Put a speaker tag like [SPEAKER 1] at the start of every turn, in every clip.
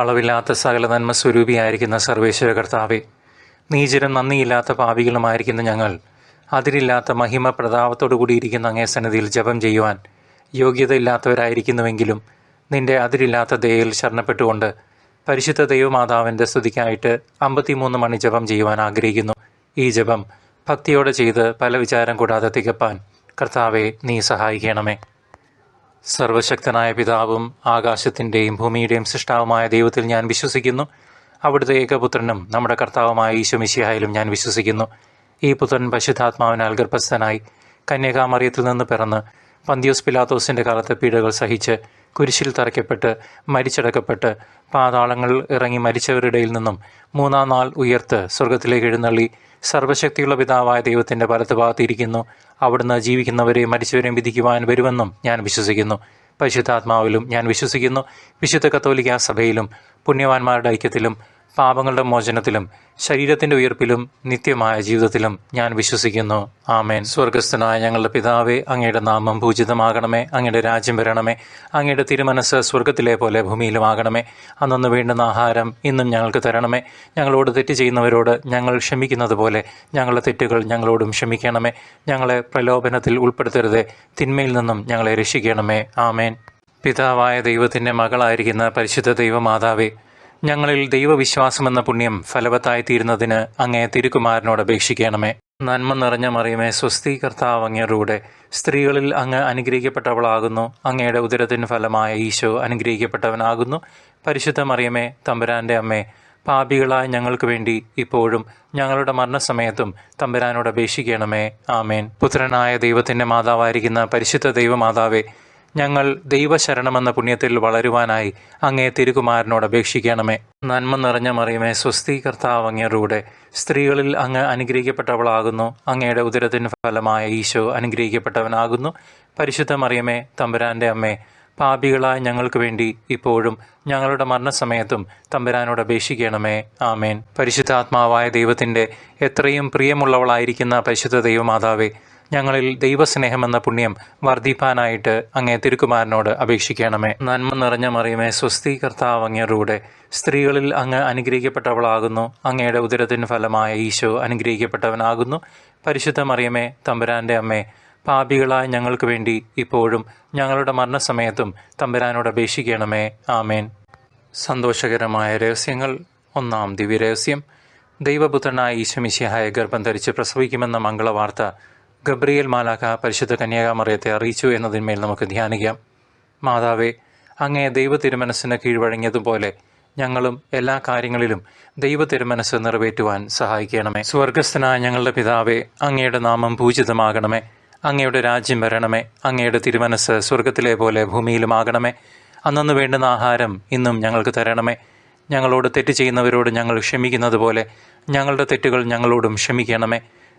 [SPEAKER 1] അളവില്ലാത്ത സകല നന്മ സ്വരൂപിയായിരിക്കുന്ന സർവേശ്വര കർത്താവെ നീചരും നന്ദിയില്ലാത്ത പാപികളുമായിരിക്കുന്ന ഞങ്ങൾ അതിരില്ലാത്ത മഹിമ പ്രതാപത്തോടു കൂടിയിരിക്കുന്ന അങ്ങേ സന്നിധിയിൽ ജപം ചെയ്യുവാൻ യോഗ്യതയില്ലാത്തവരായിരിക്കുന്നുവെങ്കിലും നിന്റെ അതിരില്ലാത്ത ദയയിൽ ശരണപ്പെട്ടുകൊണ്ട് പരിശുദ്ധ ദൈവമാതാവിന്റെ സ്തുതിക്കായിട്ട് അമ്പത്തിമൂന്ന് മണി ജപം ചെയ്യുവാൻ ആഗ്രഹിക്കുന്നു. ഈ ജപം ഭക്തിയോടെ ചെയ്ത് പല വിചാരം കൂടാതെ തികപ്പാൻ കർത്താവെ നീ സഹായിക്കണമേ. സർവശക്തനായ പിതാവും ആകാശത്തിന്റെയും ഭൂമിയുടെയും സൃഷ്ടാവുമായ ദൈവത്തിൽ ഞാൻ വിശ്വസിക്കുന്നു. അവിടുത്തെ ഏകപുത്രനും നമ്മുടെ കർത്താവുമായ ഈശോമിശിഹായാലും ഞാൻ വിശ്വസിക്കുന്നു. ഈ പുത്രൻ പശുദ്ധാത്മാവിനാൽ ഗർഭസ്ഥനായി കന്യകാമറിയത്തിൽ നിന്ന് പിറന്ന് പന്തിയോസ് പിലാത്തോസിന്റെ കാലത്ത് പീഡകൾ സഹിച്ച് കുരിശിൽ തറയ്ക്കപ്പെട്ട് മരിച്ചടക്കപ്പെട്ട് പാതാളങ്ങൾ ഇറങ്ങി മരിച്ചവരുടെയിൽ നിന്നും മൂന്നാം നാൾ ഉയർത്ത് സ്വർഗത്തിലേക്ക് എഴുന്നള്ളി സർവശക്തിയുള്ള പിതാവായ ദൈവത്തിന്റെ വലത്തുഭാഗത്തിരിക്കുന്നു അവിടുന്ന് ജീവിക്കുന്നവരെയും മരിച്ചവരെയും വിധിക്കുവാൻ വരുമെന്നും ഞാൻ വിശ്വസിക്കുന്നു. പരിശുദ്ധാത്മാവിലും ഞാൻ വിശ്വസിക്കുന്നു. വിശുദ്ധ കത്തോലിക്ക സഭയിലും പുണ്യവാന്മാരുടെ ഐക്യത്തിലും പാപങ്ങളുടെ മോചനത്തിലും ശരീരത്തിന്റെ ഉയർപ്പിലും നിത്യമായ ജീവിതത്തിലും ഞാൻ വിശ്വസിക്കുന്നു. ആമേൻ. സ്വർഗസ്ഥനായ ഞങ്ങളുടെ പിതാവേ അങ്ങയുടെ നാമം പൂജിതമാകണമേ. അങ്ങയുടെ രാജ്യം വരണമേ. അങ്ങയുടെ തിരുമനസ് സ്വർഗത്തിലെ പോലെ ഭൂമിയിലുമാകണമേ. അന്നൊന്ന് വേണ്ടുന്ന ആഹാരം ഇന്നും ഞങ്ങൾക്ക് തരണമേ. ഞങ്ങളോട് തെറ്റ് ചെയ്യുന്നവരോട് ഞങ്ങൾ ക്ഷമിക്കുന്നത് പോലെ ഞങ്ങളുടെ തെറ്റുകൾ ഞങ്ങളോടും ക്ഷമിക്കണമേ. ഞങ്ങളെ പ്രലോഭനത്തിൽ ഉൾപ്പെടുത്തരുത്. തിന്മയിൽ നിന്നും ഞങ്ങളെ രക്ഷിക്കണമേ. ആമേൻ. പിതാവായ ദൈവത്തിന്റെ മകളായിരിക്കുന്ന പരിശുദ്ധ ദൈവമാതാവേ ഞങ്ങളിൽ ദൈവവിശ്വാസമെന്ന പുണ്യം ഫലവത്തായി തീരുന്നതിന് അങ്ങേ തിരുക്കുമാരനോട് അപേക്ഷിക്കണമേ. നന്മ നിറഞ്ഞ മറിയമേ സ്വസ്തി കർത്താവ് സ്ത്രീകളിൽ അങ്ങ് അനുഗ്രഹിക്കപ്പെട്ടവളാകുന്നു. അങ്ങയുടെ ഉദരത്തിന് ഫലമായ ഈശോ അനുഗ്രഹിക്കപ്പെട്ടവനാകുന്നു. പരിശുദ്ധ മറിയമേ തമ്പുരാന്റെ അമ്മേ പാപികളായ ഞങ്ങൾക്ക് വേണ്ടി ഇപ്പോഴും ഞങ്ങളുടെ മരണസമയത്തും തമ്പുരാനോട് അപേക്ഷിക്കണമേ. ആമേൻ. പുത്രനായ ദൈവത്തിന്റെ മാതാവായിരിക്കുന്ന പരിശുദ്ധ ദൈവമാതാവേ ഞങ്ങൾ ദൈവശരണമെന്ന പുണ്യത്തിൽ വളരുവാനായി അങ്ങേ തിരുകുമാരനോട് അപേക്ഷിക്കണമേ. നന്മ നിറഞ്ഞ മറിയമേ സ്വസ്തി കർത്താവ് സ്ത്രീകളിൽ അങ്ങ് അനുഗ്രഹിക്കപ്പെട്ടവളാകുന്നു. അങ്ങയുടെ ഉദരത്തിന് ഫലമായ ഈശോ അനുഗ്രഹിക്കപ്പെട്ടവനാകുന്നു. പരിശുദ്ധ മറിയമേ തമ്പുരാന്റെ അമ്മേ പാപികളായ ഞങ്ങൾക്ക് വേണ്ടി ഇപ്പോഴും ഞങ്ങളുടെ മരണസമയത്തും തമ്പുരാനോട് അപേക്ഷിക്കണമേ. ആമേൻ. പരിശുദ്ധാത്മാവായ ദൈവത്തിന്റെ എത്രയും പ്രിയമുള്ളവളായിരിക്കുന്ന പരിശുദ്ധ ദൈവമാതാവേ ഞങ്ങളിൽ ദൈവസ്നേഹം എന്ന പുണ്യം വർദ്ധിപ്പാനായിട്ട് അങ്ങേ തിരുക്കുമാരനോട് അപേക്ഷിക്കണമേ. നന്മ നിറഞ്ഞ മറിയമേ സ്വസ്തി കർത്താവ് അങ്ങേരുടെ സ്ത്രീകളിൽ അങ്ങ് അനുഗ്രഹിക്കപ്പെട്ടവളാകുന്നു. അങ്ങയുടെ ഉദരത്തിന് ഫലമായ ഈശോ അനുഗ്രഹിക്കപ്പെട്ടവനാകുന്നു. പരിശുദ്ധ മറിയമേ തമ്പുരാന്റെ അമ്മേ പാപികളായ ഞങ്ങൾക്ക് വേണ്ടി ഇപ്പോഴും ഞങ്ങളുടെ മരണസമയത്തും തമ്പുരാനോട് അപേക്ഷിക്കണമേ. ആമേൻ. സന്തോഷകരമായ രഹസ്യങ്ങൾ. ഒന്നാം ദിവ്യരഹസ്യം. ദൈവപുത്രനായ ഈശോമിശിഹായ ഗർഭം ധരിച്ച് പ്രസവിക്കുമെന്ന മംഗളവാർത്ത ഗബ്രിയേൽ മാലാഖ പരിശുദ്ധ കന്യാകാമറിയത്തെ അറിയിച്ചു എന്നതിന്മേൽ നമുക്ക് ധ്യാനിക്കാം. മാതാവേ അങ്ങേ ദൈവ തിരുമനസ്സിന് കീഴ്വഴങ്ങിയതുപോലെ ഞങ്ങളും എല്ലാ കാര്യങ്ങളിലും ദൈവ തിരുമനസ് നിറവേറ്റുവാൻ സഹായിക്കണമേ. സ്വർഗസ്ഥനായ ഞങ്ങളുടെ പിതാവേ അങ്ങയുടെ നാമം പൂജിതമാകണമേ. അങ്ങയുടെ രാജ്യം വരണമേ. അങ്ങയുടെ തിരുമനസ് സ്വർഗത്തിലെ പോലെ ഭൂമിയിലുമാകണമേ. അന്നു വേണ്ടുന്ന ആഹാരം ഇന്നും ഞങ്ങൾക്ക് തരണമേ. ഞങ്ങളോട് തെറ്റ് ചെയ്യുന്നവരോട് ഞങ്ങൾ ക്ഷമിക്കുന്നത് പോലെ ഞങ്ങളുടെ തെറ്റുകൾ ഞങ്ങളോടും ക്ഷമിക്കണമേ.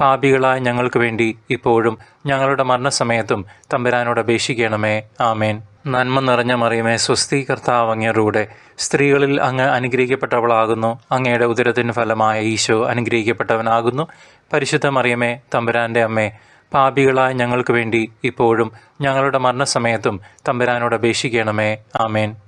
[SPEAKER 1] പാപികളായ ഞങ്ങൾക്ക് വേണ്ടി ഇപ്പോഴും ഞങ്ങളുടെ മരണസമയത്തും തമ്പുരാനോട് അപേക്ഷിക്കണമേ. ആമേൻ. നന്മ നിറഞ്ഞ മറിയമേ സ്വസ്തി കർത്താവ് സ്ത്രീകളിൽ അങ്ങ് അനുഗ്രഹിക്കപ്പെട്ടവളാകുന്നു. അങ്ങയുടെ ഉദരത്തിന് ഫലമായ ഈശോ അനുഗ്രഹിക്കപ്പെട്ടവനാകുന്നു. പരിശുദ്ധ മറിയമേ തമ്പുരാന്റെ അമ്മേ പാപികളായ ഞങ്ങൾക്ക് വേണ്ടി ഇപ്പോഴും ഞങ്ങളുടെ മരണസമയത്തും തമ്പുരാനോട് അപേക്ഷിക്കണമേ. ആമേൻ.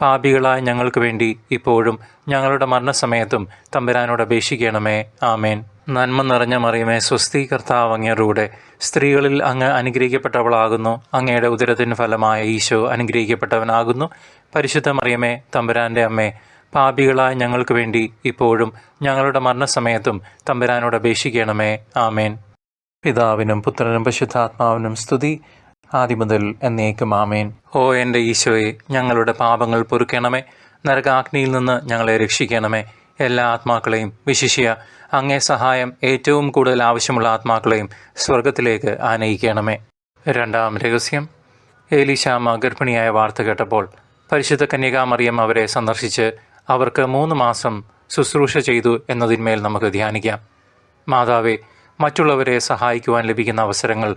[SPEAKER 1] പാപികളായ ഞങ്ങൾക്ക് വേണ്ടി ഇപ്പോഴും ഞങ്ങളുടെ മരണസമയത്തും തമ്പുരാനോട് അപേക്ഷിക്കണമേ. ആമേൻ. നന്മ നിറഞ്ഞ മറിയമേ സ്വസ്തി കർത്താവ് അങ്ങേരുടെ സ്ത്രീകളിൽ അങ്ങ് അനുഗ്രഹിക്കപ്പെട്ടവളാകുന്നു. അങ്ങയുടെ ഉദരത്തിന് ഫലമായ ഈശോ അനുഗ്രഹിക്കപ്പെട്ടവനാകുന്നു. പരിശുദ്ധ മറിയമേ തമ്പുരാന്റെ അമ്മേ പാപികളായ ഞങ്ങൾക്ക് വേണ്ടി ഇപ്പോഴും ഞങ്ങളുടെ മരണസമയത്തും തമ്പുരാനോട് അപേക്ഷിക്കണമേ. ആമേൻ. പിതാവിനും പുത്രനും പശുദ്ധാത്മാവിനും സ്തുതി. ആദ്യം മുതൽ എന്നേക്കും ആമേൻ. ഓ എന്റെ ഈശോയെ ഞങ്ങളുടെ പാപങ്ങൾ പൊറുക്കണമേ. നരകാഗ്നിയിൽ നിന്ന് ഞങ്ങളെ രക്ഷിക്കണമേ. എല്ലാ ആത്മാക്കളെയും വിശിഷ്യ അങ്ങേ സഹായം ഏറ്റവും കൂടുതൽ ആവശ്യമുള്ള ആത്മാക്കളെയും സ്വർഗത്തിലേക്ക് ആനയിക്കണമേ. രണ്ടാം രഹസ്യം. ഏലിശാമ ഗർഭിണിയായ വാർത്ത കേട്ടപ്പോൾ പരിശുദ്ധ കന്യകാമറിയം അവരെ സന്ദർശിച്ച് അവർക്ക് മൂന്ന് മാസം ശുശ്രൂഷ ചെയ്തു എന്നതിന്മേൽ നമുക്ക് ധ്യാനിക്കാം. മാതാവെ മറ്റുള്ളവരെ സഹായിക്കുവാൻ ലഭിക്കുന്ന അവസരങ്ങൾ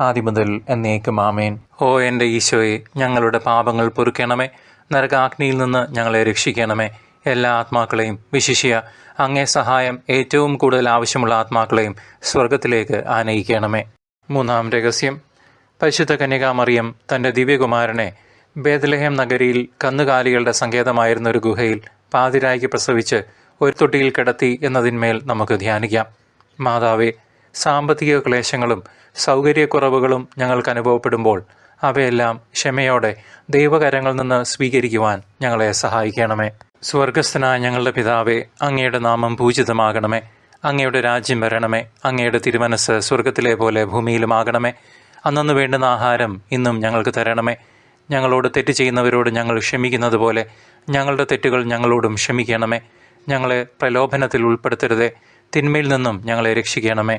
[SPEAKER 1] ആദ്യം മുതൽ എന്നേക്കും ആമേൻ. ഓ എന്റെ ഈശോയെ ഞങ്ങളുടെ പാപങ്ങൾ പൊറുക്കണമേ. നരകാഗ്നിയിൽ നിന്ന് ഞങ്ങളെ രക്ഷിക്കണമേ. എല്ലാ ആത്മാക്കളെയും വിശിഷ്യ അങ്ങേ സഹായം ഏറ്റവും കൂടുതൽ ആവശ്യമുള്ള ആത്മാക്കളെയും സ്വർഗത്തിലേക്ക് ആനയിക്കണമേ. മൂന്നാം രഹസ്യം. പരിശുദ്ധ കന്യകാമറിയം തന്റെ ദിവ്യകുമാരനെ ബേദലഹേം നഗരിയിൽ കന്നുകാലികളുടെ സങ്കേതമായിരുന്ന ഒരു ഗുഹയിൽ പാതിരായ്ക്ക് പ്രസവിച്ച് ഒരു തൊട്ടിയിൽ കിടത്തി എന്നതിന്മേൽ നമുക്ക് ധ്യാനിക്കാം. മാതാവേ സാമ്പത്തിക ക്ലേശങ്ങളും സൗകര്യക്കുറവുകളും ഞങ്ങൾക്ക് അനുഭവപ്പെടുമ്പോൾ അവയെല്ലാം ക്ഷമയോടെ ദൈവകരങ്ങളിൽ നിന്ന് സ്വീകരിക്കുവാൻ ഞങ്ങളെ സഹായിക്കണമേ. സ്വർഗസ്ഥനായ ഞങ്ങളുടെ പിതാവേ അങ്ങയുടെ നാമം പൂജിതമാകണമേ. അങ്ങയുടെ രാജ്യം വരണമേ. അങ്ങയുടെ തിരുമനസ് സ്വർഗത്തിലെ പോലെ ഭൂമിയിലുമാകണമേ. അന്നു വേണ്ടുന്ന ആഹാരം ഇന്നും ഞങ്ങൾക്ക് തരണമേ. ഞങ്ങളോട് തെറ്റ് ചെയ്യുന്നവരോട് ഞങ്ങൾ ക്ഷമിക്കുന്നത് പോലെ ഞങ്ങളുടെ തെറ്റുകൾ ഞങ്ങളോടും ക്ഷമിക്കണമേ. ഞങ്ങളെ പ്രലോഭനത്തിൽ ഉൾപ്പെടുത്തരുതേ. തിന്മയിൽ നിന്നും ഞങ്ങളെ രക്ഷിക്കണമേ.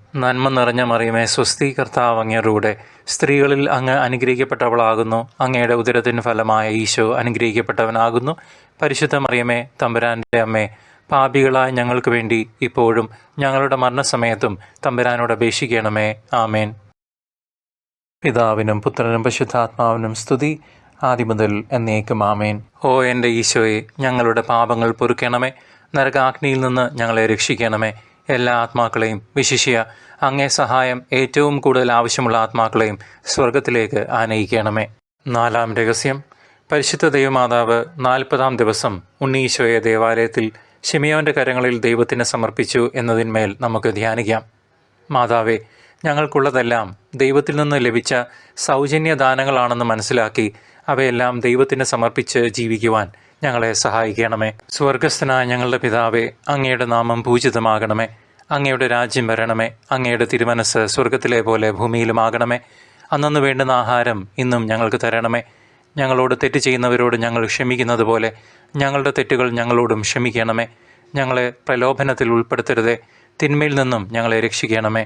[SPEAKER 1] നന്മ നിറഞ്ഞ മറിയമേ സ്വസ്തി കർത്താവ് അങ്ങയുടെ സ്ത്രീകളിൽ അങ്ങ് അനുഗ്രഹിക്കപ്പെട്ടവളാകുന്നു. അങ്ങയുടെ ഉദരത്തിന് ഫലമായ ഈശോ അനുഗ്രഹിക്കപ്പെട്ടവനാകുന്നു. പരിശുദ്ധ മറിയമേ തമ്പുരാന്റെ അമ്മേ പാപികളായ ഞങ്ങൾക്ക് വേണ്ടി ഇപ്പോഴും ഞങ്ങളുടെ മരണസമയത്തും തമ്പുരാനോട് അപേക്ഷിക്കണമേ. ആമേൻ. പിതാവിനും പുത്രനും പരിശുദ്ധാത്മാവിനും സ്തുതി. ആദ്യ മുതൽ എന്നേക്കും ആമേൻ. ഓ എന്റെ ഈശോയെ ഞങ്ങളുടെ പാപങ്ങൾ പൊറുക്കണമേ. നരകാഗ്നിയിൽ നിന്ന് ഞങ്ങളെ രക്ഷിക്കണമേ. എല്ലാ ആത്മാക്കളെയും വിശിഷ്യ അങ്ങേ സഹായം ഏറ്റവും കൂടുതൽ ആവശ്യമുള്ള ആത്മാക്കളെയും സ്വർഗത്തിലേക്ക് ആനയിക്കണമേ. നാലാം രഹസ്യം. പരിശുദ്ധ ദൈവമാതാവ് നാൽപ്പതാം ദിവസം ഉണ്ണീശോയെ ദേവാലയത്തിൽ ഷിമിയോന്റെ കരങ്ങളിൽ ദൈവത്തിന് സമർപ്പിച്ചു എന്നതിന്മേൽ നമുക്ക് ധ്യാനിക്കാം. മാതാവേ ഞങ്ങൾക്കുള്ളതെല്ലാം ദൈവത്തിൽ നിന്ന് ലഭിച്ച സൗജന്യ ദാനങ്ങളാണെന്ന് മനസ്സിലാക്കി അവയെല്ലാം ദൈവത്തിന് സമർപ്പിച്ച് ജീവിക്കുവാൻ ഞങ്ങളെ സഹായിക്കണമേ. സ്വർഗസ്ഥനായ ഞങ്ങളുടെ പിതാവേ അങ്ങയുടെ നാമം പൂജിതമാകണമേ. അങ്ങയുടെ രാജ്യം വരണമേ. അങ്ങയുടെ തിരുമനസ് സ്വർഗത്തിലെ പോലെ ഭൂമിയിലുമാകണമേ. അന്നു വേണ്ടുന്ന ആഹാരം ഇന്നും ഞങ്ങൾക്ക് തരണമേ. ഞങ്ങളോട് തെറ്റ് ചെയ്യുന്നവരോട് ഞങ്ങൾ ക്ഷമിക്കുന്നത് പോലെ ഞങ്ങളുടെ തെറ്റുകൾ ഞങ്ങളോടും ക്ഷമിക്കണമേ. ഞങ്ങളെ പ്രലോഭനത്തിൽ ഉൾപ്പെടുത്തരുതേ. തിന്മയിൽ നിന്നും ഞങ്ങളെ രക്ഷിക്കണമേ.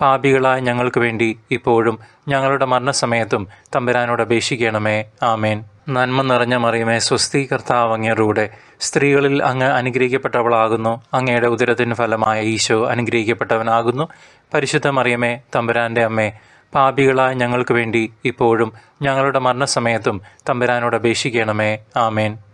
[SPEAKER 1] പാപികളായ ഞങ്ങൾക്ക് വേണ്ടി ഇപ്പോഴും ഞങ്ങളുടെ മരണസമയത്തും തമ്പുരാനോട് അപേക്ഷിക്കണമേ. ആമേൻ. നന്മ നിറഞ്ഞ മറിയമേ സ്വസ്തി കർത്താവ് അങ്ങേറൂടെ സ്ത്രീകളിൽ അങ്ങ് അനുഗ്രഹിക്കപ്പെട്ടവളാകുന്നു. അങ്ങയുടെ ഉദരത്തിന് ഫലമായ ഈശോ അനുഗ്രഹിക്കപ്പെട്ടവനാകുന്നു. പരിശുദ്ധ മറിയമേ തമ്പുരാന്റെ അമ്മേ പാപികളായ ഞങ്ങൾക്ക് വേണ്ടി ഇപ്പോഴും ഞങ്ങളുടെ മരണസമയത്തും തമ്പുരാനോട് അപേക്ഷിക്കണമേ. ആമേൻ.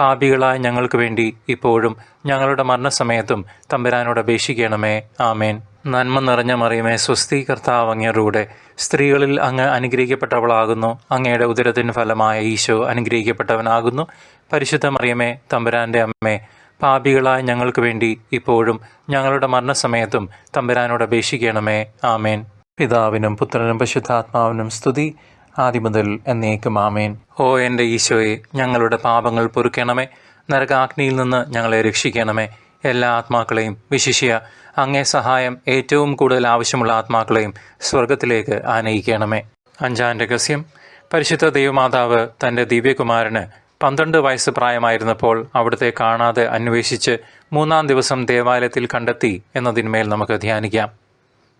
[SPEAKER 1] പാപികളായ ഞങ്ങൾക്ക് വേണ്ടി ഇപ്പോഴും ഞങ്ങളുടെ മരണസമയത്തും തമ്പുരാനോട് അപേക്ഷിക്കണമേ. ആമേൻ. നന്മ നിറഞ്ഞ മറിയമേ സ്വസ്തി കർത്താവ് അങ്ങേറൂടെ സ്ത്രീകളിൽ അങ്ങ് അനുഗ്രഹിക്കപ്പെട്ടവളാകുന്നു. അങ്ങയുടെ ഉദരത്തിന് ഫലമായ ഈശോ അനുഗ്രഹിക്കപ്പെട്ടവനാകുന്നു. പരിശുദ്ധ മറിയമേ തമ്പുരാന്റെ അമ്മേ പാപികളായ ഞങ്ങൾക്ക് വേണ്ടി ഇപ്പോഴും ഞങ്ങളുടെ മരണസമയത്തും തമ്പുരാനോട് അപേക്ഷിക്കണമേ. ആമേൻ. പിതാവിനും പുത്രനും പരിശുദ്ധാത്മാവിനും സ്തുതി. ആദ്യം മുതൽ എന്നേക്കും ആമേൻ. ഓ എന്റെ ഈശോയെ ഞങ്ങളുടെ പാപങ്ങൾ പൊറുക്കണമേ. നരകാഗ്നിയിൽ നിന്ന് ഞങ്ങളെ രക്ഷിക്കണമേ. എല്ലാ ആത്മാക്കളെയും വിശിഷ്യ അങ്ങേ സഹായം ഏറ്റവും കൂടുതൽ ആവശ്യമുള്ള ആത്മാക്കളെയും സ്വർഗത്തിലേക്ക് ആനയിക്കണമേ. അഞ്ചാം രഹസ്യം. പരിശുദ്ധ ദൈവമാതാവ് തന്റെ ദിവ്യകുമാരന് പന്ത്രണ്ട് വയസ്സ് പ്രായമായിരുന്നപ്പോൾ അവിടുത്തെ കാണാതെ അന്വേഷിച്ച് മൂന്നാം ദിവസം ദേവാലയത്തിൽ കണ്ടെത്തി എന്നതിന്മേൽ നമുക്ക് ധ്യാനിക്കാം.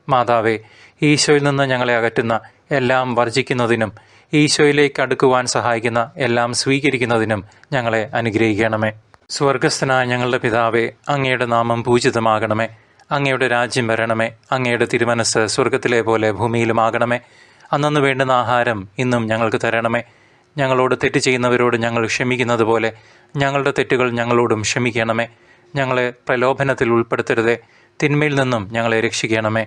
[SPEAKER 1] മാതാവേ ഈശോയിൽ നിന്ന് ഞങ്ങളെ അകറ്റുന്ന എല്ലാം വർജിക്കുന്നതിനും ഈശോയിലേക്ക് അടുക്കുവാൻ സഹായിക്കുന്ന എല്ലാം സ്വീകരിക്കുന്നതിനും ഞങ്ങളെ അനുഗ്രഹിക്കണമേ. സ്വർഗസ്ഥനായ ഞങ്ങളുടെ പിതാവേ അങ്ങയുടെ നാമം പൂജിതമാകണമേ. അങ്ങയുടെ രാജ്യം വരണമേ. അങ്ങയുടെ തിരുമനസ് സ്വർഗത്തിലെ പോലെ ഭൂമിയിലുമാകണമേ. അന്നു വേണ്ടുന്ന ആഹാരം ഇന്നും ഞങ്ങൾക്ക് തരണമേ. ഞങ്ങളോട് തെറ്റ് ചെയ്യുന്നവരോട് ഞങ്ങൾ ക്ഷമിക്കുന്നത് പോലെ ഞങ്ങളുടെ തെറ്റുകൾ ഞങ്ങളോടും ക്ഷമിക്കണമേ. ഞങ്ങളെ പ്രലോഭനത്തിൽ ഉൾപ്പെടുത്തരുതേ. തിന്മയിൽ നിന്നും ഞങ്ങളെ രക്ഷിക്കണമേ.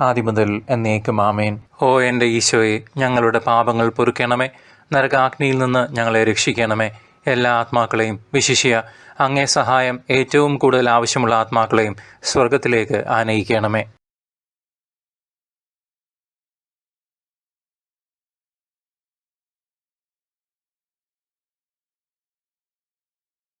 [SPEAKER 1] ആദ്യം മുതൽ എന്നേക്കും ആമേൻ. ഓ എന്റെ ഈശോയെ ഞങ്ങളുടെ പാപങ്ങൾ പൊറുക്കണമേ. നരകാഗ്നിയിൽ നിന്ന് ഞങ്ങളെ രക്ഷിക്കണമേ. എല്ലാ ആത്മാക്കളെയും വിശിഷ്യ അങ്ങേ സഹായം ഏറ്റവും കൂടുതൽ ആവശ്യമുള്ള ആത്മാക്കളെയും സ്വർഗത്തിലേക്ക് ആനയിക്കണമേ.